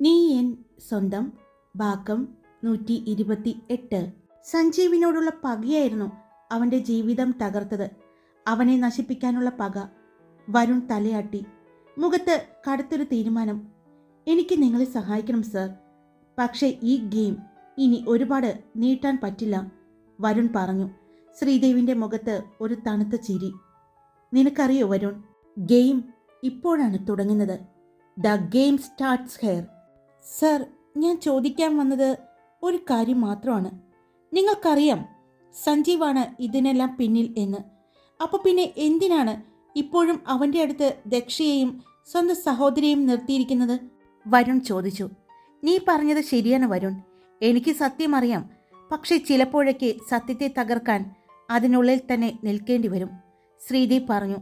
നീ എൻ സ്വന്തം ഭാഗം നൂറ്റി ഇരുപത്തി എട്ട് സഞ്ജീവിനോടുള്ള പകയായിരുന്നു അവന്റെ ജീവിതം തകർത്തത്. അവനെ നശിപ്പിക്കാനുള്ള പക വരുൺ തലയാട്ടി. മുഖത്ത് കടുത്തൊരു തീരുമാനം. എനിക്ക് നിങ്ങളെ സഹായിക്കണം സർ. പക്ഷേ ഈ ഗെയിം ഇനി ഒരുപാട് നീട്ടാൻ പറ്റില്ല വരുൺ പറഞ്ഞു. ശ്രീദേവിന്റെ മുഖത്ത് ഒരു തണുത്ത ചിരി. നിനക്കറിയോ വരുൺ? ഗെയിം ഇപ്പോഴാണ് തുടങ്ങുന്നത്. The game starts here. Sir ഞാൻ ചോദിക്കാൻ വന്നത് ഒരു കാര്യം മാത്രമാണ്. നിങ്ങൾക്കറിയാം സഞ്ജീവാണ് ഇതിനെല്ലാം പിന്നിൽ എന്ന്. അപ്പോൾ പിന്നെ എന്തിനാണ് ഇപ്പോഴും അവന്റെ അടുത്ത് ദക്ഷയെയും സ്വന്തം സഹോദരിയെയും നിർത്തിയിരിക്കുന്നത്? വരുൺ ചോദിച്ചു. നീ പറഞ്ഞത് ശരിയാണ് വരുൺ. എനിക്ക് സത്യം അറിയാം. പക്ഷേ ചിലപ്പോഴൊക്കെ സത്യത്തെ തകർക്കാൻ അതിനുള്ളിൽ തന്നെ നിൽക്കേണ്ടി വരും. ശ്രീദേവ് പറഞ്ഞു.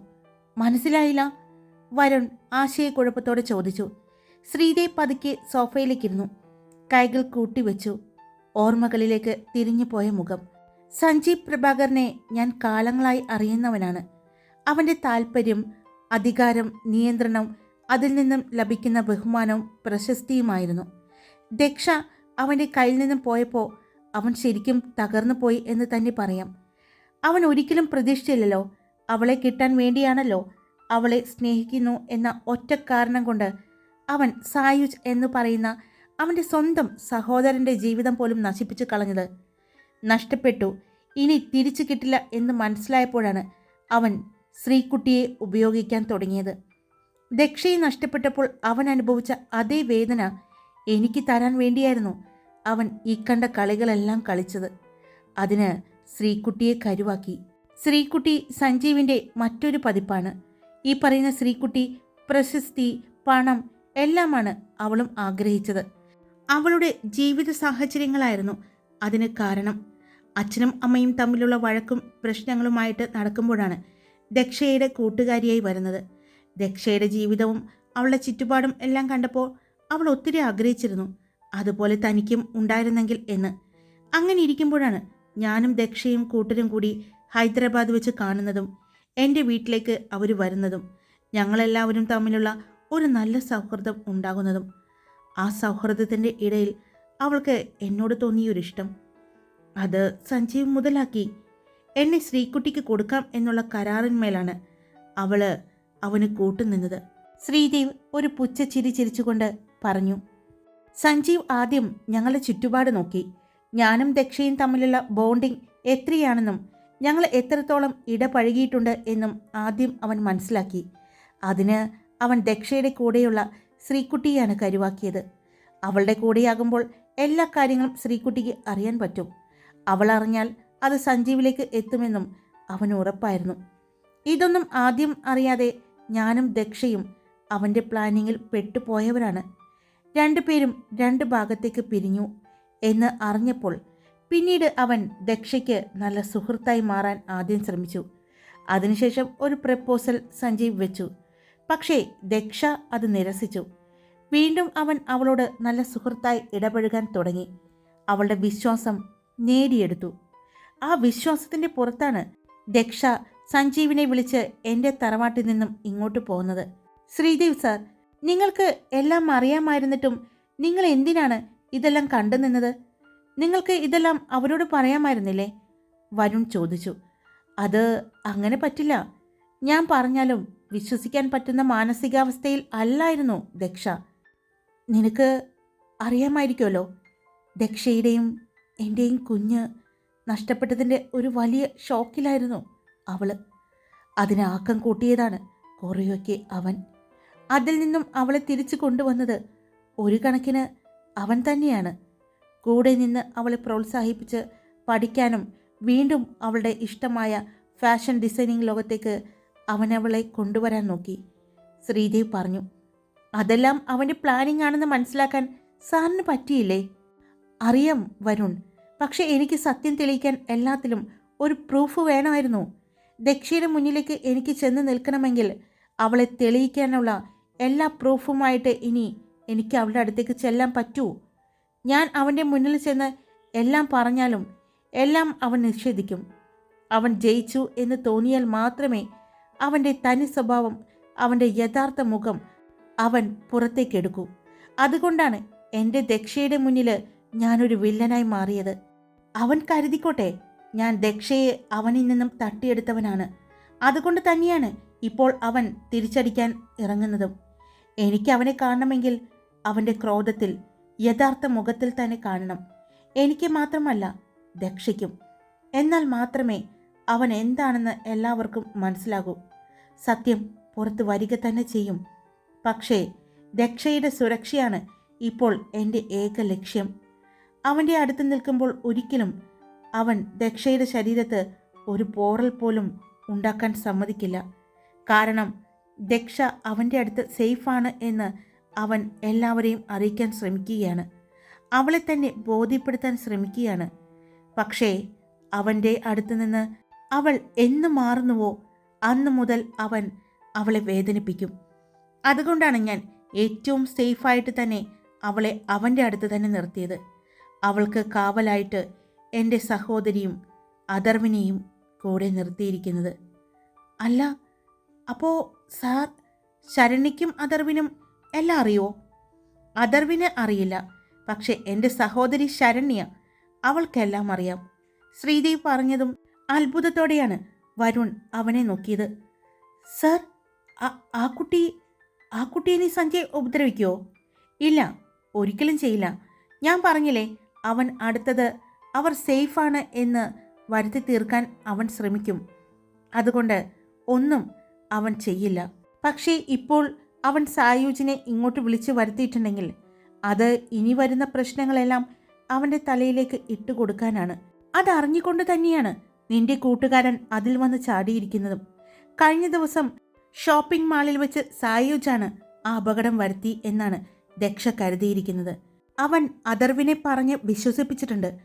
മനസ്സിലായില്ല? വരുൺ ആശയക്കുഴപ്പത്തോടെ ചോദിച്ചു. ശ്രീദേവ് പതുക്കെ സോഫയിലേക്കിരുന്നു. കൈകൾ കൂട്ടിവെച്ചു. ഓർമ്മകളിലേക്ക് തിരിഞ്ഞു പോയ മുഖം. സഞ്ജീവ് പ്രഭാകറിനെ ഞാൻ കാലങ്ങളായി അറിയുന്നവനാണ്. അവന്റെ താല്പര്യം അധികാരം നിയന്ത്രണം അതിൽ നിന്നും ലഭിക്കുന്ന ബഹുമാനവും പ്രശസ്തിയുമായിരുന്നു. ദക്ഷ അവന്റെ കയ്യിൽ നിന്നും പോയപ്പോൾ അവൻ ശരിക്കും തകർന്നു പോയി എന്ന് തന്നെ പറയാം. അവൻ ഒരിക്കലും പ്രതീക്ഷിച്ചില്ലല്ലോ. അവളെ കിട്ടാൻ വേണ്ടിയാണല്ലോ അവളെ സ്നേഹിക്കുന്നു എന്ന ഒറ്റ കാരണം കൊണ്ട് അവൻ സായുജ് എന്ന് പറയുന്ന അവന്റെ സ്വന്തം സഹോദരന്റെ ജീവിതം പോലും നശിപ്പിച്ചു കളഞ്ഞത്. നഷ്ടപ്പെട്ടു. ഇനി തിരിച്ചു കിട്ടില്ല എന്ന് മനസ്സിലായപ്പോഴാണ് അവൻ ശ്രീകുട്ടിയെ ഉപയോഗിക്കാൻ തുടങ്ങിയത്. ദക്ഷയെ നഷ്ടപ്പെട്ടപ്പോൾ അവൻ അനുഭവിച്ച അതേ വേദന എനിക്ക് തരാൻ വേണ്ടിയായിരുന്നു അവൻ ഈ കണ്ട കളികളെല്ലാം കളിച്ചത്. അതിന് ശ്രീകുട്ടിയെ കരുവാക്കി. ശ്രീകുട്ടി സഞ്ജീവിന്റെ മറ്റൊരു പതിപ്പാണ്. ഈ പറയുന്ന ശ്രീകുട്ടി പ്രശസ്തി പണം എല്ലാമാണ് അവളും ആഗ്രഹിച്ചത്. അവളുടെ ജീവിത സാഹചര്യങ്ങളായിരുന്നു അതിന് കാരണം. അച്ഛനും അമ്മയും തമ്മിലുള്ള വഴക്കും പ്രശ്നങ്ങളുമായിട്ട് നടക്കുമ്പോഴാണ് ദക്ഷയുടെ കൂട്ടുകാരിയായി വരുന്നത്. ദക്ഷയുടെ ജീവിതവും അവളുടെ ചുറ്റുപാടും എല്ലാം കണ്ടപ്പോൾ അവൾ ഒത്തിരി ആഗ്രഹിച്ചിരുന്നു. അതുപോലെ തനിക്കും ഉണ്ടായിരുന്നെങ്കിൽ എന്ന്. അങ്ങനെ ഇരിക്കുമ്പോഴാണ് ഞാനും ദക്ഷയും കൂട്ടരും കൂടി ഹൈദരാബാദ് വെച്ച് കാണുന്നതും എന്റെ വീട്ടിലേക്ക് അവർ വരുന്നതും. ഞങ്ങളെല്ലാവരും തമ്മിലുള്ള ഒരു നല്ല സൗഹൃദം ഉണ്ടാകുന്നതും ആ സൗഹൃദത്തിന്റെ ഇടയിൽ അവൾക്ക് എന്നോട് തോന്നിയൊരിഷ്ടം. അത് സഞ്ജീവ് മുതലാക്കി. എന്നെ ശ്രീകുട്ടിക്ക് കൊടുക്കാം എന്നുള്ള കരാറിന്മേലാണ് അവൾ അവന് കൂട്ടുനിന്നത് ശ്രീദേവ് ഒരു പുച്ഛച്ചിരി ചിരിച്ചുകൊണ്ട് പറഞ്ഞു സഞ്ജീവ് ആദ്യം ഞങ്ങളുടെ ചുറ്റുപാട് നോക്കി. ഞാനും ദക്ഷയും തമ്മിലുള്ള ബോണ്ടിങ് എത്രയാണെന്നും ഞങ്ങൾ എത്രത്തോളം ഇടപഴകിയിട്ടുണ്ട് എന്നും ആദ്യം അവൻ മനസ്സിലാക്കി. അതിന് അവൻ ദക്ഷയുടെ കൂടെയുള്ള ശ്രീക്കുട്ടിയെയാണ് കരുവാക്കിയത്. അവളുടെ കൂടെയാകുമ്പോൾ എല്ലാ കാര്യങ്ങളും ശ്രീക്കുട്ടിക്ക് അറിയാൻ പറ്റും. അവൾ അറിഞ്ഞാൽ അത് സഞ്ജീവിലേക്ക് എത്തുമെന്നും അവൻ ഉറപ്പായിരുന്നു. ഇതൊന്നും ആദ്യം അറിയാതെ ഞാനും ദക്ഷയും അവന്റെ പ്ലാനിങ്ങിൽ പെട്ടുപോയവരാണ്. രണ്ടുപേരും രണ്ട് ഭാഗത്തേക്ക് പിരിഞ്ഞു എന്ന് അറിഞ്ഞപ്പോൾ പിന്നീട് അവൻ ദക്ഷയ്ക്ക് നല്ല സുഹൃത്തായി മാറാൻ ആദ്യം ശ്രമിച്ചു. അതിനുശേഷം ഒരു പ്രപ്പോസൽ സഞ്ജീവ് വെച്ചു. പക്ഷേ ദക്ഷ അത് നിരസിച്ചു. വീണ്ടും അവൻ അവളോട് നല്ല സുഹൃത്തായി ഇടപഴകാൻ തുടങ്ങി. അവളുടെ വിശ്വാസം നേടിയെടുത്തു. ആ വിശ്വാസത്തിന്റെ പുറത്താണ് ദക്ഷ സഞ്ജീവിനെ വിളിച്ച് എന്റെ തറവാട്ടിൽ നിന്നും ഇങ്ങോട്ട് പോകുന്നത്. ശ്രീദേവ് സാർ നിങ്ങൾക്ക് എല്ലാം അറിയാമായിരുന്നിട്ടും നിങ്ങൾ എന്തിനാണ് ഇതെല്ലാം കണ്ടു നിന്നത്? നിങ്ങൾക്ക് ഇതെല്ലാം അവരോട് പറയാമായിരുന്നില്ലേ? വരുൺ ചോദിച്ചു. അത് അങ്ങനെ പറ്റില്ല. ഞാൻ പറഞ്ഞാലും വിശ്വസിക്കാൻ പറ്റുന്ന മാനസികാവസ്ഥയിൽ അല്ലായിരുന്നു ദക്ഷ. നിനക്ക് അറിയാമായിരിക്കുമല്ലോ ദക്ഷയുടെയും എന്റെയും കുഞ്ഞ് നഷ്ടപ്പെട്ടതിന്റെ ഒരു വലിയ ഷോക്കിലായിരുന്നു അവൾ അതിന് ആക്കം കൂട്ടിയതാണ് കുറേയൊക്കെ അവൻ. അതിൽ നിന്നും അവളെ തിരിച്ചു കൊണ്ടുവന്നത് ഒരു കണക്കിന് അവൻ തന്നെയാണ്. കൂടെ നിന്ന് അവളെ പ്രോത്സാഹിപ്പിച്ച് പഠിക്കാനും വീണ്ടും അവളുടെ ഇഷ്ടമായ ഫാഷൻ ഡിസൈനിങ് ലോകത്തേക്ക് അവൻ അവളെ കൊണ്ടുവരാൻ നോക്കി. ശ്രീദേവ് പറഞ്ഞു അതെല്ലാം അവന്റെ പ്ലാനിംഗ് ആണെന്ന് മനസ്സിലാക്കാൻ സാറിന് പറ്റിയില്ലേ? അറിയാം വരുൺ. പക്ഷേ എനിക്ക് സത്യം തെളിയിക്കാൻ എല്ലാത്തിലും ഒരു പ്രൂഫ് വേണമായിരുന്നു. ദക്ഷയുടെ മുന്നിലേക്ക് എനിക്ക് ചെന്ന് നിൽക്കണമെങ്കിൽ അവളെ തെളിയിക്കാനുള്ള എല്ലാ പ്രൂഫുമായിട്ട് ഇനി എനിക്ക് അവളുടെ അടുത്തേക്ക് ചെല്ലാൻ പറ്റൂ. ഞാൻ അവന്റെ മുന്നിൽ ചെന്ന് എല്ലാം പറഞ്ഞാലും എല്ലാം അവൻ നിഷേധിക്കും. അവൻ ജയിച്ചു എന്ന് തോന്നിയാൽ മാത്രമേ അവന്റെ തനി സ്വഭാവം അവന്റെ യഥാർത്ഥ മുഖം അവൻ പുറത്തേക്കെടുക്കൂ. അതുകൊണ്ടാണ് എന്റെ ദക്ഷയുടെ മുന്നിൽ ഞാനൊരു വില്ലനായി മാറിയത്. അവൻ കരുതിക്കോട്ടെ ഞാൻ ദക്ഷയെ അവനിൽ നിന്നും തട്ടിയെടുത്തവനാണ്. അതുകൊണ്ട് തന്നെയാണ് ഇപ്പോൾ അവൻ തിരിച്ചടിക്കാൻ ഇറങ്ങുന്നതും. എനിക്ക് അവനെ കാണണമെങ്കിൽ അവന്റെ ക്രോധത്തിൽ യഥാർത്ഥ മുഖത്തിൽ തന്നെ കാണണം. എനിക്ക് മാത്രമല്ല ദക്ഷയ്ക്കും. എന്നാൽ മാത്രമേ അവൻ എന്താണെന്ന് എല്ലാവർക്കും മനസ്സിലാകും. സത്യം പുറത്ത് വരിക തന്നെ ചെയ്യും. പക്ഷേ ദക്ഷയുടെ സുരക്ഷയാണ് ഇപ്പോൾ എന്റെ ഏക ലക്ഷ്യം. അവന്റെ അടുത്ത് നിൽക്കുമ്പോൾ ഒരിക്കലും അവൻ ദക്ഷയുടെ ശരീരത്ത് ഒരു പോറൽ പോലും ഉണ്ടാക്കാൻ സമ്മതിക്കില്ല. കാരണം ദക്ഷ അവന്റെ അടുത്ത് സേഫാണ് എന്ന് അവൻ എല്ലാവരെയും അറിയിക്കാൻ ശ്രമിക്കുകയാണ്. അവളെ തന്നെ ബോധ്യപ്പെടുത്താൻ ശ്രമിക്കുകയാണ്. പക്ഷേ അവന്റെ അടുത്ത് നിന്ന് അവൾ എന്ന് മാറുന്നുവോ? അന്ന് മുതൽ അവൻ അവളെ വേദനിപ്പിക്കും. അതുകൊണ്ടാണ് ഞാൻ ഏറ്റവും സേഫായിട്ട് തന്നെ അവളെ അവന്റെ അടുത്ത് തന്നെ നിർത്തിയത്. അവൾക്ക് കാവലായിട്ട് എന്റെ സഹോദരിയും അധർവിനെയും കൂടെ നിർത്തിയിരിക്കുന്നത്. അല്ല അപ്പോൾ സാർ ശരണിക്കും അധർവിനും എല്ലാം അറിയോ? അധർവിന് അറിയില്ല. പക്ഷേ എന്റെ സഹോദരി ശരണ്യ അവൾക്കെല്ലാം അറിയാം. ശ്രീദേവ് പറഞ്ഞതും അത്ഭുതത്തോടെയാണ് വരുൺ അവനെ നോക്കിയത്. സർ ആ- കുട്ടി ആ കുട്ടിയെ നീ സഞ്ജയ് ഉപദ്രവിക്കുമോ ഇല്ല ഒരിക്കലും ചെയ്യില്ല. ഞാൻ പറഞ്ഞില്ലേ അവൻ അടുത്തത് അവർ സേഫാണ് എന്ന് വരുത്തി തീർക്കാൻ അവൻ ശ്രമിക്കും. അതുകൊണ്ട് ഒന്നും അവൻ ചെയ്യില്ല. പക്ഷേ ഇപ്പോൾ അവൻ സായൂജിനെ ഇങ്ങോട്ട് വിളിച്ചു വരുത്തിയിട്ടുണ്ടെങ്കിൽ അത് ഇനി വരുന്ന പ്രശ്നങ്ങളെല്ലാം അവന്റെ തലയിലേക്ക് ഇട്ടുകൊടുക്കാനാണ്. അതറിഞ്ഞുകൊണ്ട് തന്നെയാണ് നിന്റെ കൂട്ടുകാരൻ അതിൽ വന്ന് ചാടിയിരിക്കുന്നതും. കഴിഞ്ഞ ദിവസം ഷോപ്പിംഗ് മാളിൽ വെച്ച് സായുജാണ് ആ അപകടം വരുത്തി എന്നാണ് ദക്ഷ കരുതിയിരിക്കുന്നത്. അവൻ അതർവിനെ പറഞ്ഞ് വിശ്വസിപ്പിച്ചിട്ടുണ്ട്.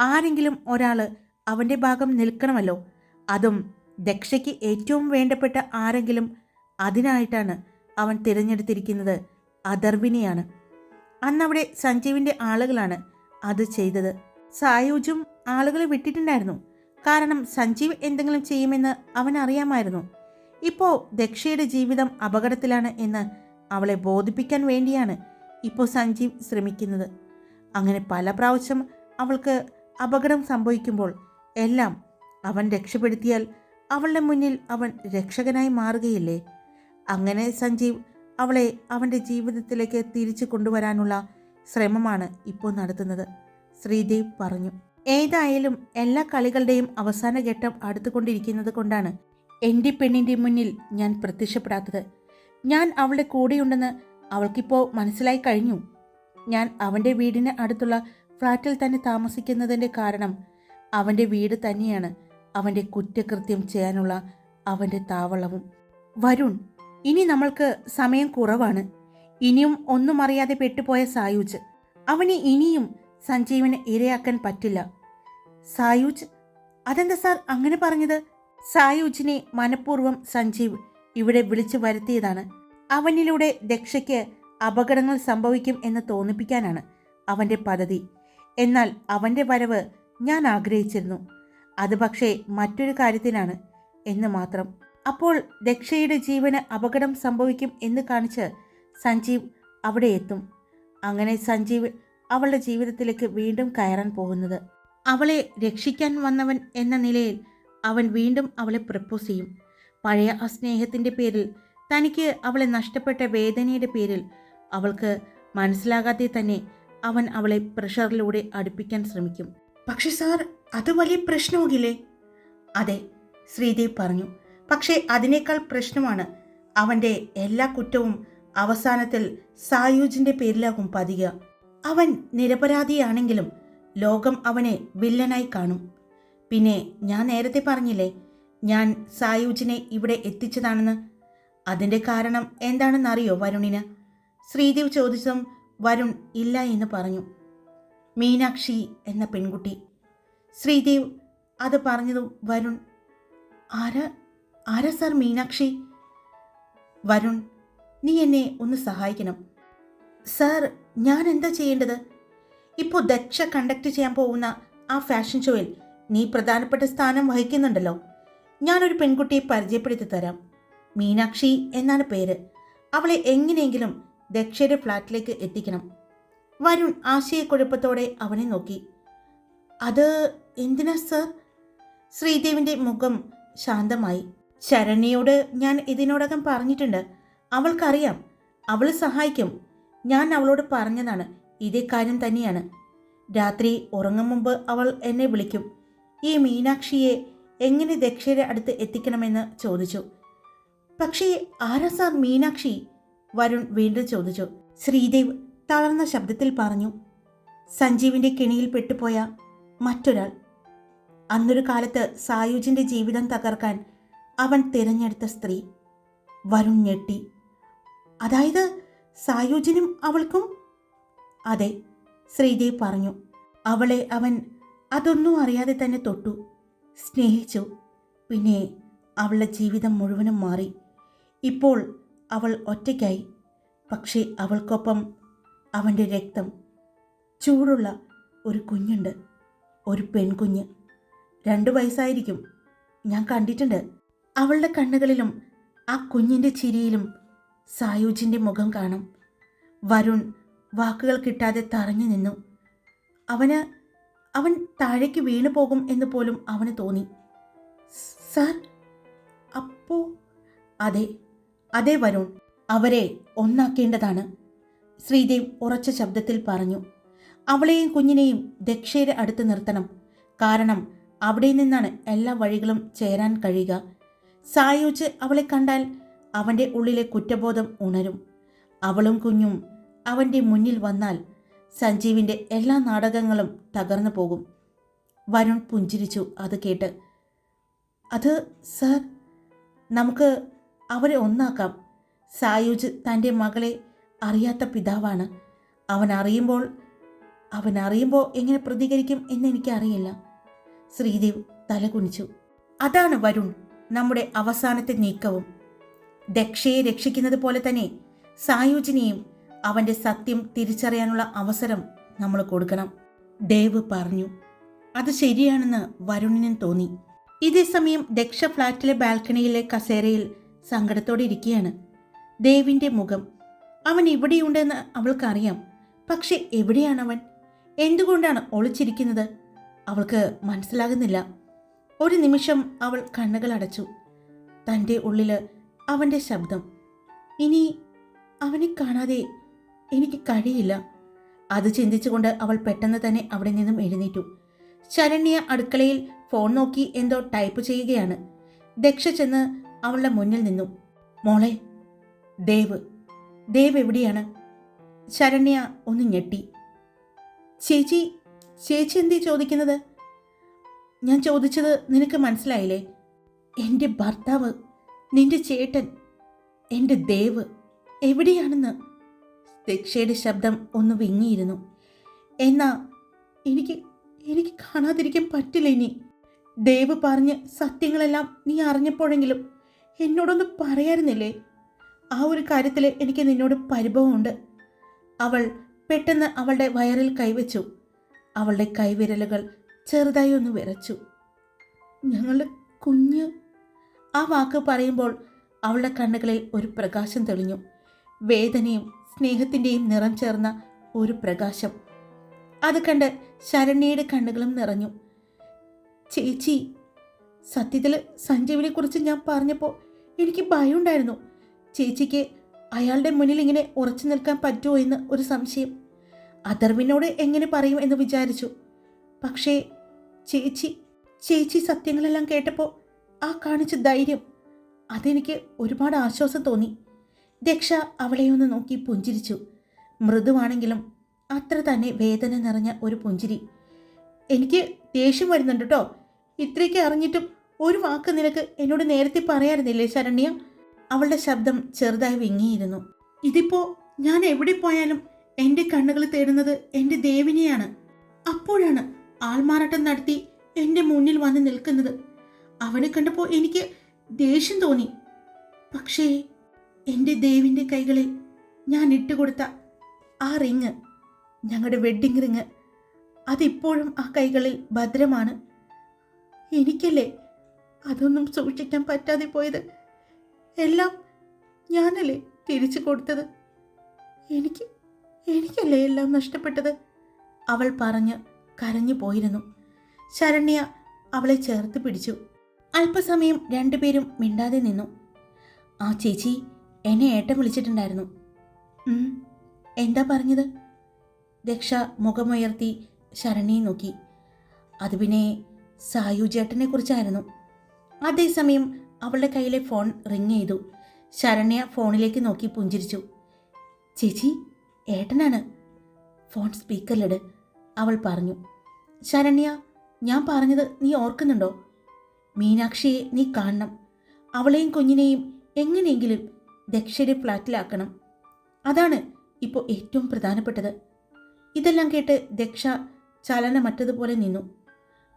ആരെങ്കിലും ഒരാൾ അവന്റെ ഭാഗം നിൽക്കണമല്ലോ. അതും ദക്ഷയ്ക്ക് ഏറ്റവും വേണ്ടപ്പെട്ട ആരെങ്കിലും അതിനായിട്ടാണ് അവൻ തിരഞ്ഞെടുത്തിരിക്കുന്നത് അതർവിനെയാണ്. അന്നവിടെ സഞ്ജീവിന്റെ ആളുകളാണ് അത് ചെയ്തത്. സായുജും ആളുകളെ വിട്ടിട്ടുണ്ടായിരുന്നു. കാരണം സഞ്ജീവ് എന്തെങ്കിലും ചെയ്യുമെന്ന് അവൻ അറിയാമായിരുന്നു ഇപ്പോൾ ദക്ഷയുടെ ജീവിതം അപകടത്തിലാണ് എന്ന് അവളെ ബോധിപ്പിക്കാൻ വേണ്ടിയാണ് ഇപ്പോൾ സഞ്ജീവ് ശ്രമിക്കുന്നത്. അങ്ങനെ പല പ്രാവശ്യം അവൾക്ക് അപകടം സംഭവിക്കുമ്പോൾ എല്ലാം അവൻ രക്ഷപ്പെടുത്തിയാൽ അവളുടെ മുന്നിൽ അവൻ രക്ഷകനായി മാറുകയില്ലേ? അങ്ങനെ സഞ്ജീവ് അവളെ അവന്റെ ജീവിതത്തിലേക്ക് തിരിച്ചു കൊണ്ടുവരാനുള്ള ശ്രമമാണ് ഇപ്പോൾ നടത്തുന്നത്. ശ്രീദേവ് പറഞ്ഞു. ഏതായാലും എല്ലാ കളികളുടെയും അവസാന ഘട്ടം അടുത്തുകൊണ്ടിരിക്കുന്നത് കൊണ്ടാണ് എന്റെ പെണ്ണിന്റെ മുന്നിൽ ഞാൻ പ്രത്യക്ഷപ്പെടാത്തത്. ഞാൻ അവളുടെ കൂടെയുണ്ടെന്ന് അവൾക്കിപ്പോൾ മനസ്സിലായി കഴിഞ്ഞു. ഞാൻ അവന്റെ വീടിന് അടുത്തുള്ള ഫ്ലാറ്റിൽ തന്നെ താമസിക്കുന്നതിന്റെ കാരണം അവന്റെ വീട് തന്നെയാണ് അവന്റെ കുറ്റകൃത്യം ചെയ്യാനുള്ള അവന്റെ താവളവും. വരുൺ ഇനി നമ്മൾക്ക് സമയം കുറവാണ്. ഇനിയും ഒന്നും അറിയാതെ പെട്ടുപോയ സായൂജ്. അവനെ ഇനിയും സഞ്ജീവിന് ഇരയാക്കാൻ പറ്റില്ല. സായൂജ് അതെന്താ സാർ അങ്ങനെ പറഞ്ഞത്? സായൂജിനെ മനഃപൂർവം സഞ്ജീവ് ഇവിടെ വിളിച്ചു വരുത്തിയതാണ്. അവനിലൂടെ ദക്ഷയ്ക്ക് അപകടങ്ങൾ സംഭവിക്കും എന്ന് തോന്നിപ്പിക്കാനാണ് അവന്റെ പദ്ധതി. എന്നാൽ അവന്റെ വരവ് ഞാൻ ആഗ്രഹിച്ചിരുന്നു. അത് പക്ഷേ മറ്റൊരു കാര്യത്തിനാണ് എന്ന് മാത്രം. അപ്പോൾ ദക്ഷയുടെ ജീവന് അപകടം സംഭവിക്കും എന്ന് കാണിച്ച് സഞ്ജീവ് അവിടെ എത്തും. അങ്ങനെ സഞ്ജീവ് അവളുടെ ജീവിതത്തിലേക്ക് വീണ്ടും കയറാൻ പോകുന്നത്. അവളെ രക്ഷിക്കാൻ വന്നവൻ എന്ന നിലയിൽ അവൻ വീണ്ടും അവളെ പ്രപ്പോസ് ചെയ്യും. പഴയ ആ സ്നേഹത്തിന്റെ പേരിൽ തനിക്ക് അവളെ നഷ്ടപ്പെട്ട വേദനയുടെ പേരിൽ അവൾക്ക് മനസ്സിലാകാതെ തന്നെ അവൻ അവളെ പ്രഷറിലൂടെ അടുപ്പിക്കാൻ ശ്രമിക്കും. പക്ഷെ സാർ അത് വലിയ പ്രശ്നമാകില്ലേ? അതെ ശ്രീദേവ് പറഞ്ഞു. പക്ഷേ അതിനേക്കാൾ പ്രശ്നമാണ് അവന്റെ എല്ലാ കുറ്റവും അവസാനത്തിൽ സായൂജിന്റെ പേരിലാകും പതിക അവൻ നിരപരാധിയാണെങ്കിലും ലോകം അവനെ വില്ലനായി കാണും. പിന്നെ ഞാൻ നേരത്തെ പറഞ്ഞില്ലേ ഞാൻ സായൂജിനെ ഇവിടെ എത്തിച്ചതാണെന്ന്? അതിന്റെ കാരണം എന്താണെന്നറിയോ വരുണിന്? ശ്രീദേവ് ചോദിച്ചതും വരുൺ ഇല്ല എന്ന് പറഞ്ഞു. മീനാക്ഷി എന്ന പെൺകുട്ടി. ശ്രീദേവ് അത് പറഞ്ഞതും വരുൺ ആരാ ആരാ സാർ മീനാക്ഷി? വരുൺ നീ എന്നെ ഒന്ന് സഹായിക്കണം. സാർ ഞാൻ എന്താ ചെയ്യേണ്ടത്? ഇപ്പോൾ ദക്ഷ കണ്ടക്ട് ചെയ്യാൻ പോകുന്ന ആ ഫാഷൻ ഷോയിൽ നീ പ്രധാനപ്പെട്ട സ്ഥാനം വഹിക്കുന്നുണ്ടല്ലോ. ഞാനൊരു പെൺകുട്ടിയെ പരിചയപ്പെടുത്തി തരാം. മീനാക്ഷി എന്നാണ് പേര്. അവളെ എങ്ങനെയെങ്കിലും ദക്ഷയുടെ ഫ്ലാറ്റിലേക്ക് എത്തിക്കണം. വരുൺ ആശയക്കുഴപ്പത്തോടെ അവനെ നോക്കി. അത് എന്തിനാ സർ? ശ്രീദേവിന്റെ മുഖം ശാന്തമായി. ശരണ്യയോട് ഞാൻ ഇതിനോടകം പറഞ്ഞിട്ടുണ്ട്. അവൾക്കറിയാം. അവൾ സഹായിക്കും. ഞാൻ അവളോട് പറഞ്ഞതാണ് ഇതേ കാര്യം തന്നെയാണ്. രാത്രി ഉറങ്ങും മുമ്പ് അവൾ എന്നെ വിളിക്കും. ഈ മീനാക്ഷിയെ എങ്ങനെ ദക്ഷയുടെ അടുത്ത് എത്തിക്കണമെന്ന് ചോദിച്ചു. പക്ഷേ ആരാ സാർ മീനാക്ഷി? വരുൺ വീണ്ടും ചോദിച്ചു. ശ്രീദേവ് തളർന്ന ശബ്ദത്തിൽ പറഞ്ഞു സഞ്ജീവിന്റെ കെണിയിൽ പെട്ടുപോയ മറ്റൊരാൾ. അന്നൊരു കാലത്ത് സായുജിന്റെ ജീവിതം തകർക്കാൻ അവൻ തിരഞ്ഞെടുത്ത സ്ത്രീ. വരുൺ ഞെട്ടി. അതായത് സായുജിനും അവൾക്കും? അതെ ശ്രീദേവ് പറഞ്ഞു. അവളെ അവൻ അതൊന്നും അറിയാതെ തന്നെ തൊട്ടു. സ്നേഹിച്ചു. പിന്നെ അവളുടെ ജീവിതം മുഴുവനും മാറി. ഇപ്പോൾ അവൾ ഒറ്റയ്ക്കായി. പക്ഷേ അവൾക്കൊപ്പം അവന്റെ രക്തം. ചൂടുള്ള ഒരു കുഞ്ഞുണ്ട്. ഒരു പെൺകുഞ്ഞ്. രണ്ട് വയസ്സായിരിക്കും. ഞാൻ കണ്ടിട്ടുണ്ട്. അവളുടെ കണ്ണുകളിലും ആ കുഞ്ഞിന്റെ ചിരിയിലും സായുജിന്റെ മുഖം കാണും. വരുൺ വാക്കുകൾ കിട്ടാതെ തറഞ്ഞു നിന്നു. അവന് അവൻ താഴേക്ക് വീണു പോകും എന്ന് പോലും അവന് തോന്നി. സാർ അപ്പോ? അതെ അതെ വരുൺ അവരെ ഒന്നാക്കേണ്ടതാണ്. ശ്രീദേവ് ഉറച്ച ശബ്ദത്തിൽ പറഞ്ഞു. അവളെയും കുഞ്ഞിനെയും ദക്ഷയുടെ അടുത്ത് നിർത്തണം. കാരണം അവിടെ നിന്നാണ് എല്ലാ വഴികളും ചേരാൻ കഴിയുക. സായോജ് അവളെ കണ്ടാൽ അവന്റെ ഉള്ളിലെ കുറ്റബോധം ഉണരും. അവളും കുഞ്ഞും അവന്റെ മുന്നിൽ വന്നാൽ സഞ്ജീവിന്റെ എല്ലാ നാടകങ്ങളും തകർന്നു പോകും. വരുൺ പുഞ്ചിരിച്ചു അത് കേട്ട്. അത് സർ നമുക്ക് അവരെ ഒന്നാക്കാം. സായുജ് തന്റെ മകളെ അറിയാത്ത പിതാവാണ്. അവൻ അറിയുമ്പോൾ അവൻ അറിയുമ്പോൾ എങ്ങനെ പ്രതികരിക്കും എന്ന് എനിക്കറിയില്ല. ശ്രീദേവ് തലകുനിച്ചു. അതാണ് വരുൺ നമ്മുടെ അവസാനത്തെ നീക്കവും. ദക്ഷയെ രക്ഷിക്കുന്നത് പോലെ തന്നെ സായുജിനെയും അവന്റെ സത്യം തിരിച്ചറിയാനുള്ള അവസരം നമ്മൾ കൊടുക്കണം. ദേവ് പറഞ്ഞു അത് ശരിയാണെന്ന് വരുണിനും തോന്നി. ഇതേ സമയം ദക്ഷ ഫ്ലാറ്റിലെ ബാൽക്കണിയിലെ കസേരയിൽ സങ്കടത്തോടെ ഇരിക്കുകയാണ്. ദേവിന്റെ മുഖം അവൻ ഇവിടെയുണ്ടെന്ന് അവൾക്കറിയാം. പക്ഷെ എവിടെയാണവൻ? എന്തുകൊണ്ടാണ് ഒളിച്ചിരിക്കുന്നത്? അവൾക്ക് മനസ്സിലാകുന്നില്ല. ഒരു നിമിഷം അവൾ കണ്ണുകൾ അടച്ചു. തന്റെ ഉള്ളിൽ അവന്റെ ശബ്ദം. ഇനി അവനെ കാണാതെ എനിക്ക് കഴിയില്ല. അത് ചിന്തിച്ചുകൊണ്ട് അവൾ പെട്ടെന്ന് തന്നെ അവിടെ നിന്നും എഴുന്നേറ്റു. ശരണ്യ അടുക്കളയിൽ ഫോൺ നോക്കി എന്തോ ടൈപ്പ് ചെയ്യുകയാണ്. ദക്ഷ ചെന്ന് അവളുടെ മുന്നിൽ നിന്നു. മോളെ ദേവ്. ദേവ് എവിടെയാണ്? ശരണ്യ ഒന്ന് ഞെട്ടി. ചേച്ചി ചേച്ചി എന്തേ ചോദിക്കുന്നത്? ഞാൻ ചോദിച്ചത് നിനക്ക് മനസ്സിലായില്ലേ? എന്റെ ഭർത്താവ് നിന്റെ ചേട്ടൻ എന്റെ ദേവ് എവിടെയാണെന്ന്? ദക്ഷയുടെ ശബ്ദം ഒന്ന് വിങ്ങിയിരുന്നു. എന്നാ എനിക്ക് എനിക്ക് കാണാതിരിക്കാൻ പറ്റില്ല ഇനി. ദേവ് പറഞ്ഞ് സത്യങ്ങളെല്ലാം നീ അറിഞ്ഞപ്പോഴെങ്കിലും എന്നോടൊന്ന് പറയായിരുന്നില്ലേ ആ ഒരു കാര്യത്തിൽ എനിക്ക് നിന്നോട് പരിഭവമുണ്ട്. അവൾ പെട്ടെന്ന് അവളുടെ വയറിൽ കൈവച്ചു. അവളുടെ കൈവിരലുകൾ ചെറുതായി ഒന്ന് വിറച്ചു. ഞങ്ങളുടെ കുഞ്ഞ് ആ വാക്ക് പറയുമ്പോൾ അവളുടെ കണ്ണുകളിൽ ഒരു പ്രകാശം തെളിഞ്ഞു. വേദനയും സ്നേഹത്തിന്റെയും നിറം ചേർന്ന ഒരു പ്രകാശം. അത് കണ്ട് ശരണ്യയുടെ കണ്ണുകളും നിറഞ്ഞു. ചേച്ചി സത്യത്തിൽ സഞ്ജീവിനെ കുറിച്ച് ഞാൻ പറഞ്ഞപ്പോൾ എനിക്ക് ഭയമുണ്ടായിരുന്നു. ചേച്ചിക്ക് അയാളുടെ മുന്നിൽ ഇങ്ങനെ ഉറച്ചു നിൽക്കാൻ പറ്റുമോ എന്ന് ഒരു സംശയം. അതർവിനോട് എങ്ങനെ പറയും എന്ന് വിചാരിച്ചു. പക്ഷേ ചേച്ചി ചേച്ചി സത്യങ്ങളെല്ലാം കേട്ടപ്പോൾ ആ കാണിച്ച ധൈര്യം. അതെനിക്ക് ഒരുപാട് ആശ്വാസം തോന്നി. ദക്ഷ അവളെ ഒന്ന് നോക്കി പുഞ്ചിരിച്ചു. മൃദുവാണെങ്കിലും അത്ര തന്നെ വേദന നിറഞ്ഞ ഒരു പുഞ്ചിരി. എനിക്ക് ദേഷ്യം വരുന്നുണ്ട് കേട്ടോ ഇത്രയ്ക്ക് അറിഞ്ഞിട്ടും ഒരു വാക്ക് നിനക്ക് എന്നോട് നേരത്തെ പറയാറുന്നില്ലേ ശരണ്യ? അവളുടെ ശബ്ദം ചെറുതായി വിങ്ങിയിരുന്നു. ഇതിപ്പോ ഞാൻ എവിടെ പോയാലും എന്റെ കണ്ണുകൾ തേടുന്നത് എന്റെ ദേവിനെയാണ്. അപ്പോഴാണ് ആൾമാറാട്ടം നടത്തി എന്റെ മുന്നിൽ വന്ന് നിൽക്കുന്നത്. അവനെ കണ്ടപ്പോൾ എനിക്ക് ദേഷ്യം തോന്നി. പക്ഷേ എന്റെ ദേവിന്റെ കൈകളിൽ ഞാൻ ഇട്ടുകൊടുത്ത ആ റിങ് ഞങ്ങളുടെ വെഡ്ഡിങ് റിങ് അതിപ്പോഴും ആ കൈകളിൽ ഭദ്രമാണ്. എനിക്കല്ലേ അതൊന്നും സൂക്ഷിക്കാൻ പറ്റാതെ പോയത്? എല്ലാം ഞാനല്ലേ തിരിച്ചു കൊടുത്തത്? എനിക്ക് എനിക്കല്ലേ എല്ലാം നഷ്ടപ്പെട്ടത്? അവൾ പറഞ്ഞ് കരഞ്ഞു പോയിരുന്നു. ശരണ്യ അവളെ ചേർത്ത് പിടിച്ചു. അല്പസമയം രണ്ടുപേരും മിണ്ടാതെ നിന്നു. ആ ചേച്ചി എന്നെ ഏട്ടൻ വിളിച്ചിട്ടുണ്ടായിരുന്നു. എന്താ പറഞ്ഞത്? ദക്ഷ മുഖമുയർത്തി ശരണിയെ നോക്കി. അത് പിന്നെ സായു ചേട്ടനെ കുറിച്ചായിരുന്നു. അതേസമയം അവളുടെ കയ്യിലെ ഫോൺ റിങ് ചെയ്തു. ശരണ്യ ഫോണിലേക്ക് നോക്കി പുഞ്ചിരിച്ചു. ചേച്ചി ഏട്ടനാണ്. ഫോൺ സ്പീക്കറിലിട് അവൾ പറഞ്ഞു. ശരണ്യ ഞാൻ പറഞ്ഞത് നീ ഓർക്കുന്നുണ്ടോ? മീനാക്ഷിയെ നീ കാണണം. അവളെയും കുഞ്ഞിനെയും എങ്ങനെയെങ്കിലും ദക്ഷയുടെ ഫ്ലാറ്റിലാക്കണം. അതാണ് ഇപ്പോൾ ഏറ്റവും പ്രധാനപ്പെട്ടത്. ഇതെല്ലാം കേട്ട് ദക്ഷ ചലനമറ്റതുപോലെ നിന്നു.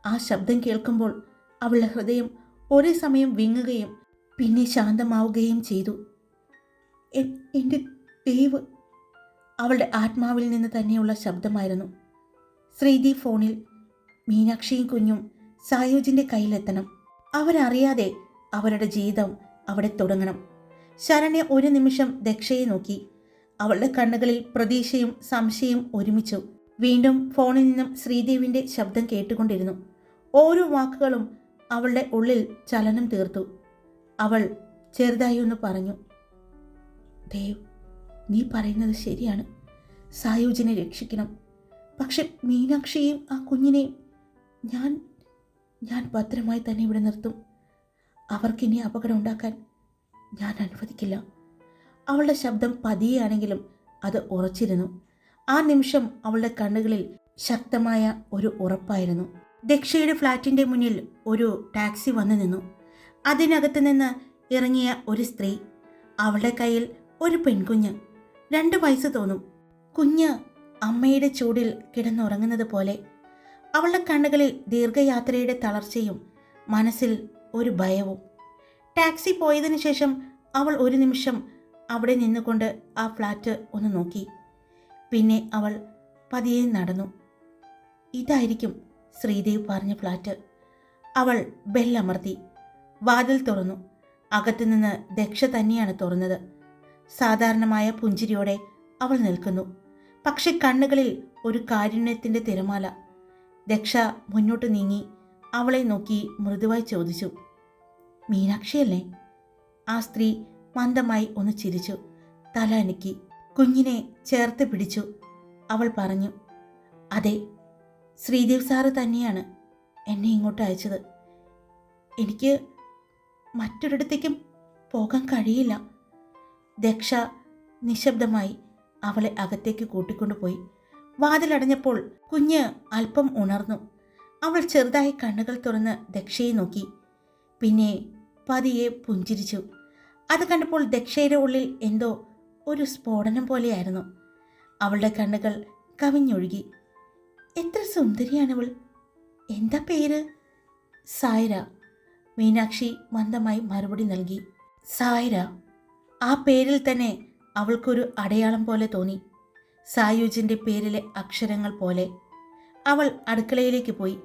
ആ ശബ്ദം കേൾക്കുമ്പോൾ അവളുടെ ഹൃദയം ഒരേ സമയം വിങ്ങുകയും പിന്നെ ശാന്തമാവുകയും ചെയ്തു. "എ- എന്റെ ദേവ്. അവളുടെ ആത്മാവിൽ നിന്ന് തന്നെയുള്ള ശബ്ദമായിരുന്നു. ശ്രീതി ഫോണിൽ മീനാക്ഷിയും കുഞ്ഞും സായോജിന്റെ കയ്യിലെത്തണം. അവരറിയാതെ അവരുടെ ജീവിതം അവിടെ തുടങ്ങണം. ശരണ്യ ഒരു നിമിഷം ദക്ഷയെ നോക്കി. അവളുടെ കണ്ണുകളിൽ പ്രതീക്ഷയും സംശയവും ഒരുമിച്ചു. വീണ്ടും ഫോണിൽ നിന്നും ശ്രീദേവിന്റെ ശബ്ദം കേട്ടുകൊണ്ടിരുന്നു. ഓരോ വാക്കുകളും അവളുടെ ഉള്ളിൽ ചലനം തീർത്തു. അവൾ ചെറുതായി ഒന്ന് പറഞ്ഞു ദേവ് നീ പറയുന്നത് ശരിയാണ്. സായുജിനെ രക്ഷിക്കണം. പക്ഷെ മീനാക്ഷിയെയും ആ കുഞ്ഞിനെയും ഞാൻ ഞാൻ ഭദ്രമായി തന്നെ ഇവിടെ നിർത്തും. അവർക്കിനി അപകടം ഉണ്ടാക്കാൻ ഞാൻ അനുവദിക്കില്ല. അവളുടെ ശബ്ദം പതിയെയാണെങ്കിലും അത് ഉറച്ചിരുന്നു. ആ നിമിഷം അവളുടെ കണ്ണുകളിൽ ശക്തമായ ഒരു ഉറപ്പായിരുന്നു. ദക്ഷയുടെ ഫ്ലാറ്റിന്റെ മുന്നിൽ ഒരു ടാക്സി വന്നു നിന്നു. അതിനകത്ത് നിന്ന് ഇറങ്ങിയ ഒരു സ്ത്രീ അവളുടെ കയ്യിൽ ഒരു പെൺകുഞ്ഞ് രണ്ട് വയസ്സ് തോന്നും. കുഞ്ഞ് അമ്മയുടെ ചൂടിൽ കിടന്നുറങ്ങുന്നത് പോലെ അവളുടെ കണ്ണുകളിൽ ദീർഘയാത്രയുടെ തളർച്ചയും മനസ്സിൽ ഒരു ഭയവും. ടാക്സി പോയതിനു ശേഷം അവൾ ഒരു നിമിഷം അവിടെ നിന്നുകൊണ്ട് ആ ഫ്ലാറ്റ് ഒന്ന് നോക്കി. പിന്നെ അവൾ പതിയെ നടന്നു. ഇതായിരിക്കും ശ്രീദേവ് പറഞ്ഞ ഫ്ലാറ്റ്. അവൾ ബെല്ലമർത്തി. വാതിൽ തുറന്നു. അകത്തുനിന്ന് ദക്ഷ തന്നെയാണ് തുറന്നത്. സാധാരണമായ പുഞ്ചിരിയോടെ അവൾ നിൽക്കുന്നു. പക്ഷെ കണ്ണുകളിൽ ഒരു കാരുണ്യത്തിന്റെ തിരമാല. ദക്ഷ മുന്നോട്ട് നീങ്ങി അവളെ നോക്കി മൃദുവായി ചോദിച്ചു മീനാക്ഷിയല്ലേ? ആ സ്ത്രീ മന്ദമായി ഒന്ന് ചിരിച്ചു തല അനക്കി കുഞ്ഞിനെ ചേർത്ത് പിടിച്ചു. അവൾ പറഞ്ഞു അതെ ശ്രീദേവ് സാറ് തന്നെയാണ് എന്നെ ഇങ്ങോട്ട് അയച്ചത്. എനിക്ക് മറ്റൊരിടത്തേക്കും പോകാൻ കഴിയില്ല. ദക്ഷ നിശബ്ദമായി അവളെ അകത്തേക്ക് കൂട്ടിക്കൊണ്ടുപോയി. വാതിലടഞ്ഞപ്പോൾ കുഞ്ഞ് അല്പം ഉണർന്നു. അവൾ ചെറുതായി കണ്ണുകൾ തുറന്ന് ദക്ഷയെ നോക്കി. പിന്നെ പതിയെ പുഞ്ചിരിച്ചു. അത് കണ്ടപ്പോൾ ദക്ഷയുടെ ഉള്ളിൽ എന്തോ ഒരു സ്ഫോടനം പോലെയായിരുന്നു. അവളുടെ കണ്ണുകൾ കവിഞ്ഞൊഴുകി. എത്ര സുന്ദരിയാണവൾ. എന്താ പേര്? സായര. മീനാക്ഷി മന്ദമായി മറുപടി നൽകി. സായര. ആ പേരിൽ തന്നെ അവൾക്കൊരു അടയാളം പോലെ തോന്നി. സായുജിന്റെ പേരിലെ അക്ഷരങ്ങൾ പോലെ. അവൾ അടുക്കളയിലേക്ക് പോയി.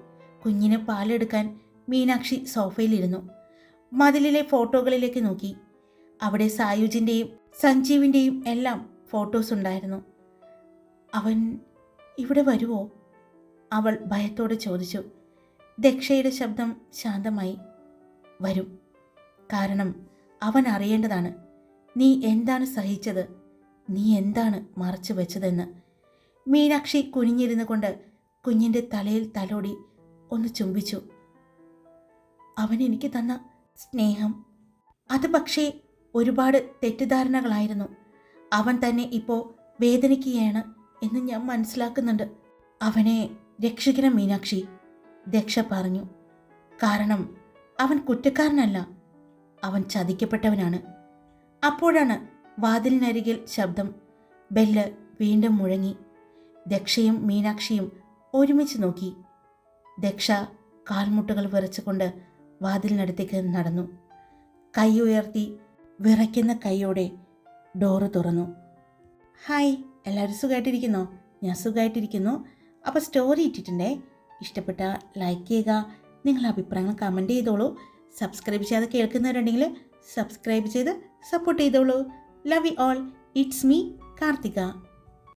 കുഞ്ഞിന് പാലെടുക്കാൻ മീനാക്ഷി സോഫയിലിരുന്നു. മതിലിലെ ഫോട്ടോകളിലേക്ക് നോക്കി. അവിടെ സായുജിന്റെയും സഞ്ജീവിന്റെയും എല്ലാം ഫോട്ടോസ് ഉണ്ടായിരുന്നു. അവൻ ഇവിടെ വരുമോ അവൾ ഭയത്തോടെ ചോദിച്ചു. ദക്ഷയുടെ ശബ്ദം ശാന്തമായി. വരും. കാരണം അവൻ അറിയേണ്ടതാണ്. നീ എന്താണ് സഹിച്ചത്? നീ എന്താണ് മറച്ചു വെച്ചതെന്ന്? മീനാക്ഷി കുനിഞ്ഞിരുന്നു കൊണ്ട് കുഞ്ഞിന്റെ തലയിൽ തലോടി ഒന്ന് ചുംബിച്ചു. അവൻ എനിക്ക് തന്ന സ്നേഹം. അത് പക്ഷേ ഒരുപാട് തെറ്റിദ്ധാരണകളായിരുന്നു. അവൻ തന്നെ ഇപ്പോൾ വേദനിക്കുകയാണ് എന്ന് ഞാൻ മനസ്സിലാക്കുന്നുണ്ട്. അവനെ രക്ഷിക്കണം മീനാക്ഷി ദക്ഷ പറഞ്ഞു. കാരണം അവൻ കുറ്റക്കാരനല്ല. അവൻ ചതിക്കപ്പെട്ടവനാണ്. അപ്പോഴാണ് വാതിലിനരികിൽ ശബ്ദം. ബെല്ല് വീണ്ടും മുഴങ്ങി. ദക്ഷയും മീനാക്ഷിയും ഒരുമിച്ച് നോക്കി. ദക്ഷ കാൽമുട്ടുകൾ വിറച്ചുകൊണ്ട് വാതിലിനടുത്തേക്ക് നടന്നു. കൈ ഉയർത്തി വിറയ്ക്കുന്ന കൈയോടെ ഡോറ് തുറന്നു. ഹായ് എല്ലാവരും സുഖമായിട്ടിരിക്കുന്നോ ഞാൻ സുഖമായിട്ടിരിക്കുന്നു അപ്പോൾ സ്റ്റോറി ഇട്ടിട്ടുണ്ടേ? ഇഷ്ടപ്പെട്ട ലൈക്ക് ചെയ്യുക നിങ്ങളുടെ അഭിപ്രായങ്ങൾ കമന്റ് ചെയ്തോളൂ. സബ്സ്ക്രൈബ് ചെയ്യാതെ കേൾക്കുന്നവരുണ്ടെങ്കിൽ സബ്സ്ക്രൈബ് ചെയ്ത് സപ്പോർട്ട് ചെയ്തോളൂ. love you all it's me Karthika